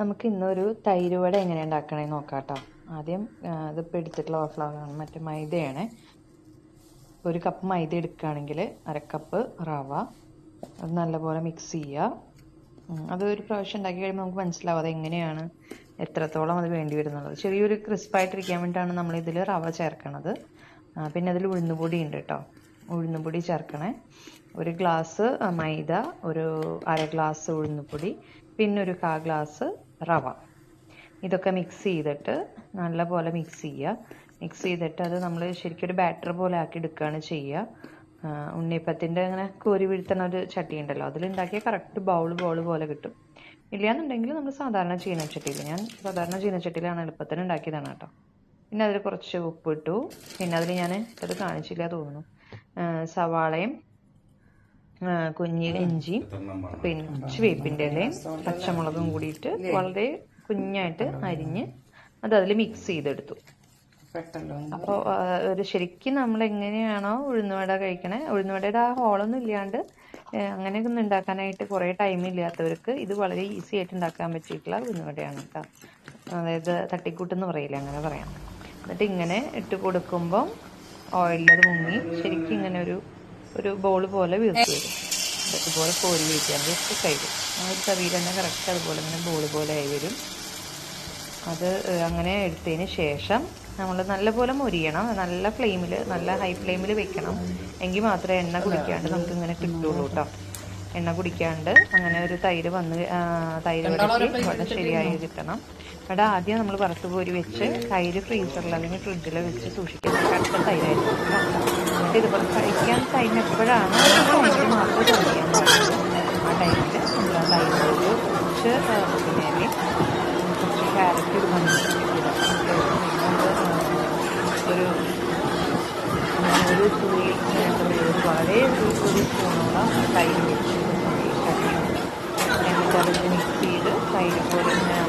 നമുക്ക് ഇന്നൊരു തൈര് വട എങ്ങനെ ഉണ്ടാക്കണേ നോക്കാം കേട്ടോ ആദ്യം ഇതിപ്പോൾ എടുത്തിട്ടുള്ള ഓഫ്ലവറാണ് മറ്റേ മൈദയാണ്. ഒരു കപ്പ് മൈദ എടുക്കുകയാണെങ്കിൽ അരക്കപ്പ് റവ. അത് നല്ലപോലെ മിക്സ് ചെയ്യുക. അത് ഒരു പ്രാവശ്യം ഉണ്ടാക്കി കഴിയുമ്പോൾ നമുക്ക് മനസ്സിലാവും അത് എങ്ങനെയാണ് എത്രത്തോളം അത് വേണ്ടി വരുന്നുള്ളത്. ചെറിയൊരു ക്രിസ്പായിട്ടിരിക്കാൻ വേണ്ടിയിട്ടാണ് നമ്മൾ ഇതിൽ റവ ചേർക്കണത്. പിന്നെ അതിൽ ഉഴുന്നുപൊടി ഉണ്ട് കേട്ടോ ഉഴുന്നുപൊടി ചേർക്കണേ. ഒരു ഗ്ലാസ് മൈദ ഒരു അര ഗ്ലാസ് ഉഴുന്നുപൊടി. പിന്നെ ഒരു കാ ഗ്ലാസ് റവ. ഇതൊക്കെ മിക്സ് ചെയ്തിട്ട് നല്ലപോലെ മിക്സ് ചെയ്യുക മിക്സ് ചെയ്തിട്ട് അത് നമ്മൾ ശരിക്കും ഒരു ബാറ്റർ പോലെ ആക്കി എടുക്കുകയാണ് ചെയ്യുക ഉണ്ണിയപ്പത്തിന്റെ അങ്ങനെ കോരി വീഴ്ത്തണ ഒരു ചട്ടി ഉണ്ടല്ലോ അതിലുണ്ടാക്കിയ കറക്റ്റ് ബൗൾ ബൗൾ പോലെ കിട്ടും. ഇല്ലയെന്നുണ്ടെങ്കിൽ നമ്മൾ സാധാരണ ചീനച്ചട്ടിയിൽ ഞാൻ സാധാരണ ചീനച്ചട്ടിയിലാണ് എളുപ്പത്തിന് ഉണ്ടാക്കിയതാണ് കേട്ടോ. പിന്നെ അതിൽ കുറച്ച് ഉപ്പിട്ടു. പിന്നെ അതിൽ ഞാൻ അത് കാണിച്ചില്ല തോന്നുന്നു. സവാളയും കുഞ്ഞി ഇഞ്ചി പിന്നെ കുറച്ച് വേപ്പിന്റെ ഇലയും പച്ചമുളകും കൂടിയിട്ട് വളരെ കുഞ്ഞായിട്ട് അരിഞ്ഞ് അത് അതിൽ മിക്സ് ചെയ്തെടുത്തു. അപ്പോൾ ഒരു ശരിക്കും നമ്മൾ എങ്ങനെയാണോ ഉഴുന്നുവട കഴിക്കണേ ഉഴുന്നുവടയുടെ ആ ഹോളൊന്നും ഇല്ലാണ്ട് അങ്ങനെയൊക്കെ ഒന്നും ഉണ്ടാക്കാനായിട്ട് കുറേ ടൈം ഇല്ലാത്തവർക്ക് ഇത് വളരെ ഈസി ആയിട്ട് ഉണ്ടാക്കാൻ പറ്റിയിട്ടുള്ള ഉഴുന്നുവടയാണ് കേട്ടോ. അതായത് തട്ടിക്കൂട്ടെന്ന് പറയില്ല അങ്ങനെ പറയാം. എന്നിട്ട് ഇങ്ങനെ ഇട്ട് കൊടുക്കുമ്പം ഓയിലത് മുങ്ങി ശരിക്കും ഇങ്ങനെ ഒരു ഒരു ബോൾ പോലെ വീർത്ത് വരും. ഇതുപോലെ കോരി വീഴ്ത്തിയാൽ ജസ്റ്റ് സൈഡ് ആ ഒരു തവിയിൽ തന്നെ കറക്റ്റ് അതുപോലെ ഇങ്ങനെ ബോൾ പോലെ ആയി വരും. അത് അങ്ങനെ എടുത്തതിന് ശേഷം നമ്മൾ നല്ലപോലെ മൊരിയണം. നല്ല ഫ്ലെയിമിൽ നല്ല ഹൈ ഫ്ലെയിമിൽ വെക്കണം. എങ്കിൽ മാത്രമേ എണ്ണ കുടിക്കാണ്ട് നമുക്ക് ഇങ്ങനെ കിട്ടുള്ളൂ കേട്ടോ. എണ്ണ കുടിക്കാണ്ട് അങ്ങനെ ഒരു തൈര് വന്ന് തൈര് വടക്കി വളരെ ശരിയായി കിട്ടണം. ഇവിടെ ആദ്യം നമ്മൾ വറുത്ത് പോരി വെച്ച് തൈര് ഫ്രീസറിൽ അല്ലെങ്കിൽ ഫ്രിഡ്ജിൽ വെച്ച് സൂക്ഷിക്കുന്ന കട്ട തൈരായിരിക്കും. എന്നിട്ട് ഇതുപോലെ കഴിക്കാൻ ടൈം എപ്പോഴാണ് ടൈമിൽ മാത്രമേ പാടുള്ളൂ ആ ടൈമിൽ നമ്മൾ തൈര് കുറച്ച് പിന്നെ കുറച്ച് ക്യാരറ്റ് ഒരു ഒരു ഞാൻ ഒരു തുണി എന്താ പറയുക ഒരു വളരെ ഒരു സ്പൂണോളം തൈര് വെച്ച് എന്നിട്ട് അതിൽ മിക്സ് ചെയ്ത് തൈര് പോലെ